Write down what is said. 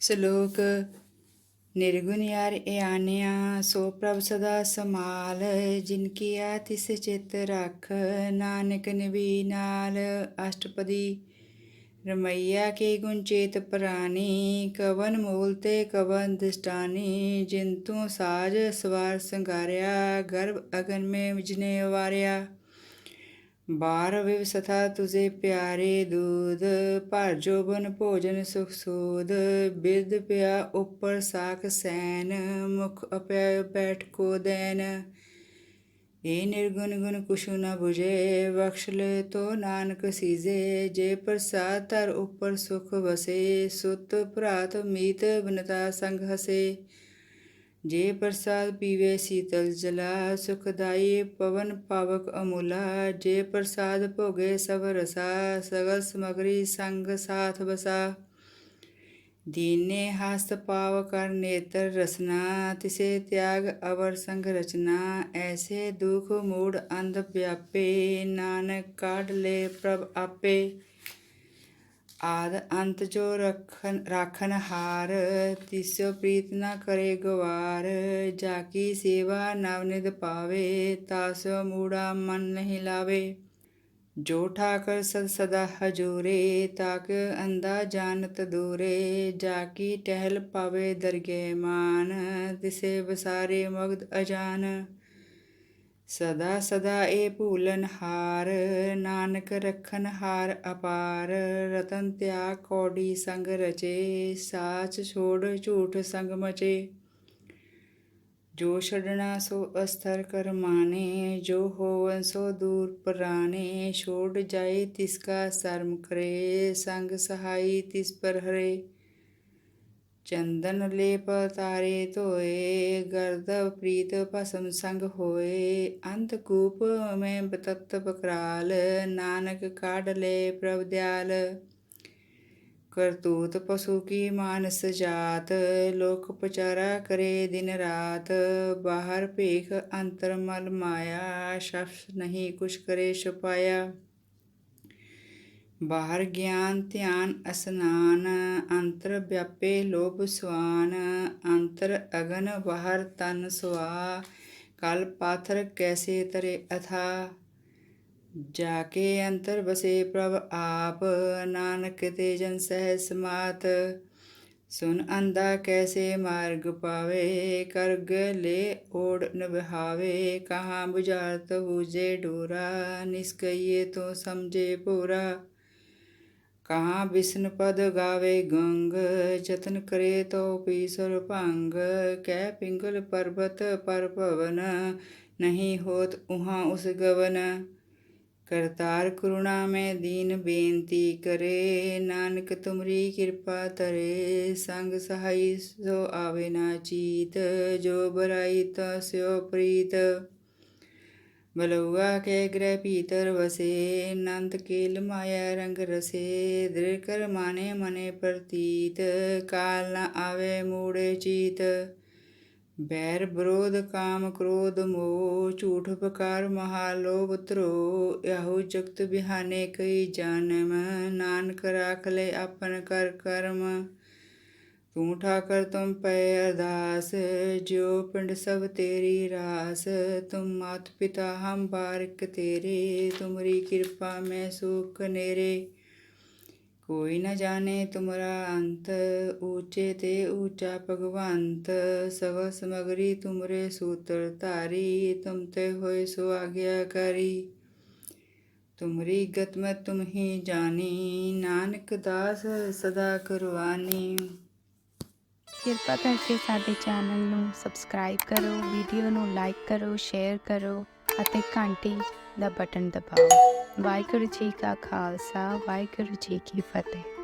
ਸ਼ਲੋਕ, ਨਿਰਗੁਣ ਯਾਰ ਇਆਨਿਆ, ਸੋ ਪ੍ਰਭ ਸਦਾ ਸਮਾਲ ਜਿਨ ਕੀਆ ਤਿਸ ਚਿਤ ਰਖ, ਨਾਨਕ ਨਵੀ ਨਾਲ। ਅਸ਼ਟਪਦੀ, ਰਮਈਆ ਕੇ ਗੁਣ ਚੇਤ ਪ੍ਰਾਨੀ, ਕਵਨ ਮੂਲ ਤੇ ਕਵਨ ਦਿਸਟਾਨੀ, ਜਿਨ ਤੂੰ ਸਾਜ ਸਵਾਰ ਸੰਗਾਰਿਆ, ਗਰਭ ਅਗਨ ਮੇ ਵਿਜਨੇ ਵਾਰਿਆ। ਬਾਰ ਵਿਵਸਥਾ ਤੁਝੇ ਪਿਆਰੇ ਦੂਧ ਭਰ ਜੋਬਨ ਭੋਜਨ ਸੁਖ ਸੂਦ ਬਿਰਧ ਪਿਆ ਉੱਪਰ ਸਾਖ ਸੈਨ, ਮੁਖ ਅਪੈ ਬੈਠ ਕੋ ਦੇਨ। ਏ ਨਿਰਗੁਣ ਗੁਣ ਕੁਛੁ ਨ 부ਜੇ ਬਖਸ਼ ਲੈ ਤੋ ਨਾਨਕ ਸੀਜੇ। ਜੇ ਪ੍ਰਸਾਦ ਧਰ ਉੱਪਰ ਸੁਖ ਵਸੇ, ਸੁਤ ਭਰਾਤ ਮੀਤ ਬਨਤਾ ਸੰਗ ਹਸੇ। ਜੇ ਪ੍ਰਸਾਦ ਪੀਵੇ ਸੀਤਲ ਜਲਾ, ਸੁਖਦਾਈ ਪਵਨ ਪਾਵਕ ਅਮੁਲਾ। ਜੇ ਪ੍ਰਸਾਦ ਭੋਗੇ ਸਭ ਰਸਾ, ਸਗਲ ਸਮਗਰੀ ਸੰਗ ਸਾਥ ਬਸਾ। ਦੀਨੇ ਹਸਤ ਪਾਵ ਕਰ ਨੇਤਰ ਰਸਨਾ, ਤਿਸੇ ਤਿਆਗ ਅਵਰ ਸੰਗ ਰਚਨਾ। ਐਸੇ ਦੁਖ ਮੂੜ ਅੰਧ ਵਿਆਪੇ ਨਾਨਕ ਕਾਢ ਲੈ ਪ੍ਰਭ ਆਪੇ। ਆਦ ਅੰਤ ਜੋ ਰਖਨ ਰਾਖਨ ਹਾਰ ਤਿਸੋ ਪ੍ਰੀਤ ਨਾ ਕਰੇ ਗਵਾਰ। ਜਾ ਕੀ ਸੇਵਾ ਨਵਨਿਦ ਪਾਵੇ, ਤਾਸੋ ਮੂੜਾ ਮਨ ਨਹੀਂ ਲਾਵੇ। ਜੋ ਠਾਕਰ ਸਦ ਸਦਾ ਹਜੂਰੇ, ਤਾਕ ਅੰਦਾ ਜਾਣਤ ਦੂਰੇ। ਜਾ ਕੀ ਟਹਿਲ ਪਾਵੇ ਦਰਗੇ ਮਾਨ ਤਿਸੇ ਵਸਾਰੇ ਮਗਧ ਅਜਾਨ। ਸਦਾ ਸਦਾ ਏ ਭੂਲਨ ਹਾਰ, ਨਾਨਕ ਰਖਨ ਹਾਰ ਅਪਾਰ, ਰਤਨ ਤਿਆਗ ਕੋਡੀ ਸੰਗ ਰਚੇ, ਸਾਚ ਛੋੜ ਝੂਠ ਸੰਗ ਮਚੇ। ਜੋ ਛੜਨਾ ਸੋ ਅਸਥਰ ਕਰਮਾਨੇ ਜੋ ਹੋਵਨ ਸੋ ਦੂਰ ਪਰਾਨੇ, ਛੋੜ ਜਾਏ ਤਿਸ ਕਾ ਸ਼ਰਮ ਕਰੇ, ਸੰਗ ਸਹਾਈ ਤਿਸ ਪਰ ਹਰੇ। ਚੰਦਨ ਲੇਪ ਤਾਰੇ ਧੋਏ, ਗਰਦਵ ਪ੍ਰੀਤ ਭਸਮ ਸੰਗ ਹੋਏ। ਅੰਤ ਕੂਪ ਮੈਂ ਬਤਤ ਬਕਰਾਲ, ਨਾਨਕ ਕਾਢ ਲੈ ਪ੍ਰਭ ਦਿਆਲ। ਕਰਤੂਤ ਪਸ਼ੂ ਕੀ ਮਾਨਸ ਜਾਤ, ਲੋਕ ਪਚਾਰਾ ਕਰੇ ਦਿਨ ਰਾਤ। ਬਾਹਰ ਭੇਖ ਅੰਤਰ ਮਲ ਮਾਇਆ, ਸ਼ਬਦ ਨਹੀਂ ਕੁਛ ਕਰੇ ਛੁਪਾਇਆ। ਬਾਹਰ ਗਿਆਨ, ਧਿਆਨ, ਅਸਨਾਨ, ਅੰਤਰ ਵਿਆਪੇ ਲੋਭ ਸੁਆਨ, ਅੰਤਰ ਅਗਨ ਬਾਹਰ ਤਨ ਸੁਆ, ਕਲ ਪਾਥਰ ਕੈਸੇ ਤਰੇ ਅਥਾ, ਜਾ ਕੇ ਅੰਤਰ ਬਸੇ ਪ੍ਰਭ ਆਪ, ਨਾਨਕ ਤੇ ਜਨ ਸਹਿ ਸਮਾਤ, ਸੁਨ ਅੰਦਾ ਕੈਸੇ ਮਾਰਗ ਪਾਵੇ, ਕਰਗ ਲੈ ਓੜ ਨਿਭਾਵੇ, ਕਹਾਂ ਬੁਝਾਰਤ ਬੂਝੇ ਡੋਰਾ, ਨਿਸਕਈਏ ਤੋ ਸਮਝੇ ਪੂਰਾ। ਕਹਾਂ ਵਿਸ਼ਨ ਪਦ ਗਾਵੇ ਗੰਗ, ਜਤਨ ਕਰੇ ਤੋ ਪੀਸਰ ਭੰਗ, ਕਹਿ ਪਿੰਗਲ ਪਰਬਤ ਪਰ ਭਵਨ, ਨਹੀਂ ਹੋਤ ਉਹਾਂ ਉਸ ਗਵਨ। ਕਰਤਾਰ ਕਰੁਣਾ ਮੈਂ ਦੀਨ ਬੇਨਤੀ ਕਰੇ, ਨਾਨਕ ਤੁਮਰੀ ਕਿਰਪਾ ਤਰੇ ਸੰਗ ਸਹਾਈ ਸੋ ਆਵੇ ਨਾ ਚੀਤ, ਜੋ ਬਰਾਈ ਤਾ ਸਿਓ ਪ੍ਰੀਤ। ਬਲਉਆ ਕੇ ਗ੍ਰਹਿ ਭੀਤਰ ਵਸੇ ਨੰਦ ਕੇਲ ਮਾਇਆ ਰੰਗ ਰਸੇ ਦ੍ਰਿੜ ਕਰ ਮਾਨੇ ਮਨੇ ਪ੍ਰਤੀਤ, ਕਾਲ ਨ ਆਵੇ ਮੂੜੇ ਚੀਤ। ਬੈਰ ਵਿਰੋਧ ਕਾਮ ਕ੍ਰੋਧ ਮੋਹ, ਝੂਠ ਬਕਾਰ ਮਹਾ ਲੋਭ ਤਰੋ ਇਹੋ ਜਗਤ ਬਿਹਾਨੇ ਕਈ ਜਨਮ, ਨਾਨਕ ਰਾਖ ਲੈ ਆਪਨ ਕਰ ਕਰਮ। ਤੂੰ ਠਾਕਰ ਤੁਮ ਪੈ ਅਰਦਾਸ, ਜਿਉ ਪਿੰਡ ਸਭ ਤੇਰੀ ਰਾਸ। ਤੁਮ ਮਾਤ ਪਿਤਾ ਹਮ ਬਾਰਕ ਤੇਰੇ, ਤੁਮਰੀ ਕਿਰਪਾ ਮੈਂ ਸੁਖ ਨੇਰੇ। ਕੋਈ ਨਾ ਜਾਣੇ ਤੁਮਰਾ ਅੰਤ, ਊਚੇ ਤੇ ਊਚਾ ਭਗਵੰਤ। ਸਭ ਸਮਗਰੀ ਤੁਮਰੇ ਸੂਤਰ ਧਾਰੀ, ਤੁਮ ਤੇ ਹੋਏ ਸੋ ਆਗਿਆ ਕਰੀ। ਤੁਮਰੀ ਗਤ ਮੈਂ ਤੁਮ ਹੀ ਜਾਣੀ, ਨਾਨਕ ਦਾਸ ਸਦਾ ਕਰਵਾਨੀ। ਕਿਰਪਾ ਕਰਕੇ ਸਾਡੇ ਚੈਨਲ ਨੂੰ ਸਬਸਕ੍ਰਾਈਬ ਕਰੋ, ਵੀਡੀਓ ਨੂੰ ਲਾਈਕ ਕਰੋ, ਸ਼ੇਅਰ ਕਰੋ ਅਤੇ ਘੰਟੀ ਦਾ ਬਟਨ ਦਬਾਓ। ਵਾਹਿਗੁਰੂ ਜੀ ਕਾ ਖਾਲਸਾ, ਵਾਹਿਗੁਰੂ ਜੀ ਕੀ ਫਤਿਹ।